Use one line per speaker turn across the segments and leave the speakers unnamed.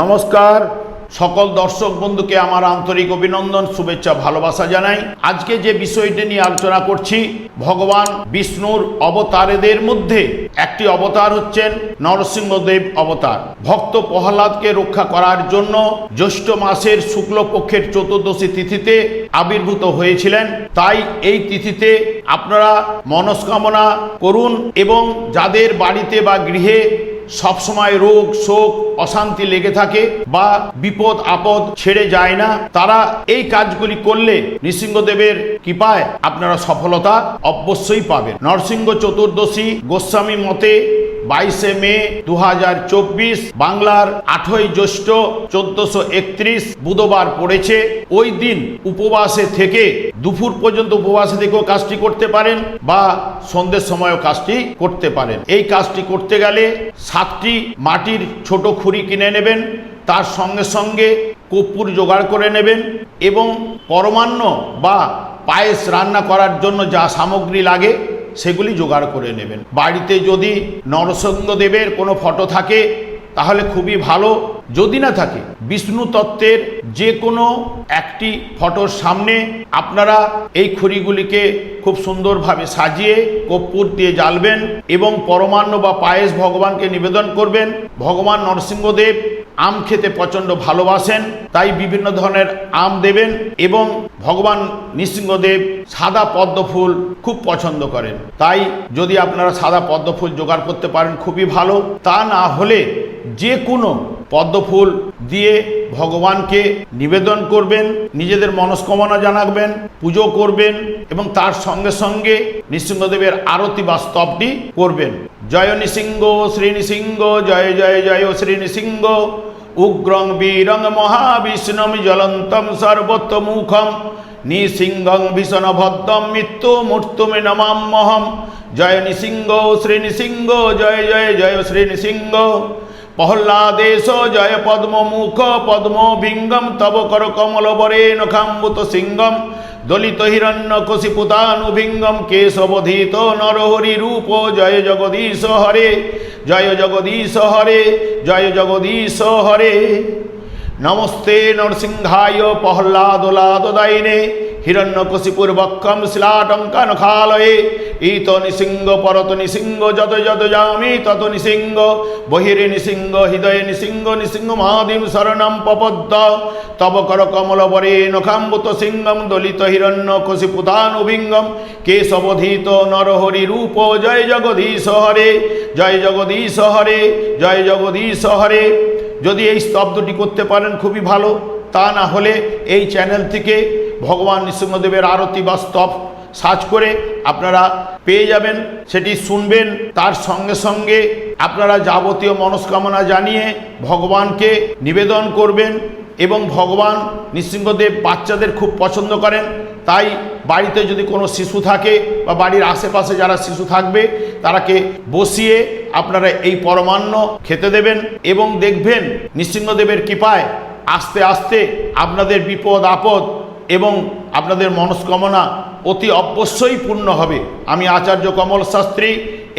নমস্কার। সকল দর্শক বন্ধুকে আমার আন্তরিক অভিনন্দন, শুভেচ্ছা, ভালোবাসা জানাই। আজকে যে বিষয়টি নিয়ে আলোচনা করছি, ভগবান বিষ্ণুর অবতারেদের মধ্যে একটি অবতার হচ্ছেন নরসিংহদেব অবতার। ভক্ত প্রহ্লাদকে রক্ষা করার জন্য জ্যৈষ্ঠ মাসের শুক্লপক্ষের চতুর্দশী তিথিতে আবির্ভূত হয়েছিলেন। তাই এই তিথিতে আপনারা মনস্কামনা করুন এবং যাদের বাড়িতে বা গৃহে সবসময় রোগ, শোক, অশান্তি লেগে থাকে বা বিপদ, আপদ ছেড়ে যায় না। তারা এই কাজগুলি করলে নৃসিংহদেবের কৃপায় আপনারা সফলতা অবশ্যই পাবেন। নরসিংহ চতুর্দশী গোস্বামী মতে বাইশে মে দু হাজার চব্বিশ, বাংলার আঠই জ্যৈষ্ঠ চোদ্দশো একত্রিশ বুধবার পড়েছে। ওই দিন উপবাসে থেকে দুপুর পর্যন্ত উপবাসে থেকেও কাজটি করতে পারেন বা সন্ধ্যের সময়ও কাজটি করতে পারেন। এই কাজটি করতে গেলে সাতটি মাটির ছোট খুঁড়ি কিনে নেবেন, তার সঙ্গে সঙ্গে কর্পূর জোগাড় করে নেবেন এবং পরমান্ন বা পায়েস রান্না করার জন্য যা সামগ্রী লাগে সেগুলি জোগাড় করে নেবেন। বাড়িতে যদি নরসিংহদেবের কোনো ফটো থাকে, তাহলে খুবই ভালো। যদি না থাকে, বিষ্ণু তত্ত্বের যে কোনো একটি ফটোর সামনে আপনারা এই খড়িগুলিকে খুব সুন্দরভাবে সাজিয়ে কর্পূর দিয়ে জ্বালবেন এবং পরমান্ন বা পায়েস ভগবানকে নিবেদন করবেন। ভগবান নরসিংহদেব আম খেতে প্রচণ্ড ভালোবাসেন, তাই বিভিন্ন ধরনের আম দেবেন এবং ভগবান নৃসিংহদেব সাদা পদ্ম ফুল খুব পছন্দ করেন। তাই যদি আপনারা সাদা পদ্ম ফুল জোগাড় করতে পারেন, খুবই ভালো। তা না হলে যে কোনো পদ্ম ফুল দিয়ে ভগবানকে নিবেদন করবেন, নিজেদের মনস্কামনা জানাবেন, পুজো করবেন এবং তার সঙ্গে সঙ্গে নৃসিংহদেবের আরতি বা স্তবটি করবেন। জয় নৃসিংহ, শ্রী নৃসিংহ, জয় জয় জয়, শ্রী নৃসিংহ। উগ্রং, বীরং, মহাবিষ্ণম, জ্বলন্তম সর্বতমুখম নৃসিংহং ভদ্রম মৃত্যু মূর্তুমে নমাম্যহম জয় নৃসিংহ, শ্রী নৃসিংহ, জয় জয় জয়, শ্রী নৃসিংহ। প্রহ্লাদেশ, জয় পদ্মমুখ পদ্ম বিঙ্গম তব কর কমল বরে নখাম্বুত সিংহম। দলিত হিরণ্য কশিপুতানুভিঙ্গম কেশবধিত নরহরি রূপ। জয় জগদীশ হরে, জয় জগদীশ হরে, জয় জগদীশ হরে। নমস্তে নরসিংহায় প্রহ্লাদলাদদায়িনে হিরণ্যকশিপুর্বক্ষম শিলাটঙ্কানখালয়ে ঈত নিসিংহ পরত নিসিংহ যত যত যামি, তত নিসিংহ বহিরে নিসিংহ হৃদয়ে নিসিংহ নিসিংহ মহাদিম শরণম পপদ্দ তব কর কমল বরে নখাম্বুত সিংহম দলিত হিরণ্য কশিপুতানুভিঙ্গম কেশবধীত নরহরি রূপ, জয় জগদীশ হরে, জয় জগদীশ হরে, জয় জগদীশ হরে। যদি এই স্তব্ধটি করতে পারেন, খুবই ভালো। তা না হলে এই চ্যানেল থেকে ভগবান নৃসিংহদেবের আরতি বা স্তব সার্চ করে আপনারা পেয়ে যাবেন, সেটি শুনবেন। তার সঙ্গে সঙ্গে আপনারা যাবতীয় মনস্কামনা জানিয়ে ভগবানকে নিবেদন করবেন এবং ভগবান নৃসিংহদেব বাচ্চাদের খুব পছন্দ করেন। তাই বাড়িতে যদি কোনো শিশু থাকে বা বাড়ির আশেপাশে যারা শিশু থাকবে, তারাকে বসিয়ে আপনারা এই পরমান্ন খেতে দেবেন এবং দেখবেন নৃসিংহদেবের কৃপায় আস্তে আস্তে আপনাদের বিপদ আপদ এবং আপনাদের মনস্কামনা অতি অবশ্যই পূর্ণ হবে। আমি আচার্য কমল শাস্ত্রী,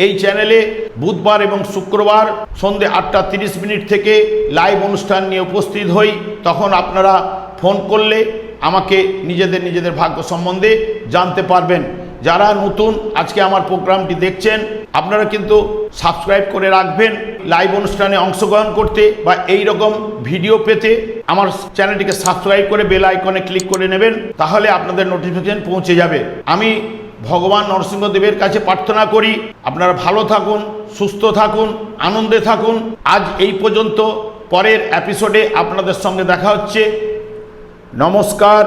এই চ্যানেলে বুধবার এবং শুক্রবার সন্ধে আটটা তিরিশ মিনিট থেকে লাইভ অনুষ্ঠান নিয়ে উপস্থিত হই। তখন আপনারা ফোন করলে আমাকে নিজেদের নিজেদের ভাগ্য সম্বন্ধে জানতে পারবেন। যারা নতুন আজকে আমার প্রোগ্রামটি দেখছেন, আপনারা কিন্তু সাবস্ক্রাইব করে রাখবেন, লাইভ অনুষ্ঠানে অংশগ্রহণ করতে বা এই রকম ভিডিও পেতে আমার চ্যানেলটিকে সাবস্ক্রাইব করে বেল আইকনে ক্লিক করে নেবেন, তাহলে আপনাদের নোটিফিকেশন পৌঁছে যাবে। আমি ভগবান নরসিংহদেবের কাছে প্রার্থনা করি, আপনারা ভালো থাকুন, সুস্থ থাকুন, আনন্দে থাকুন। আজ এই পর্যন্ত, পরের এপিসোডে আপনাদের সঙ্গে দেখা হচ্ছে। নমস্কার।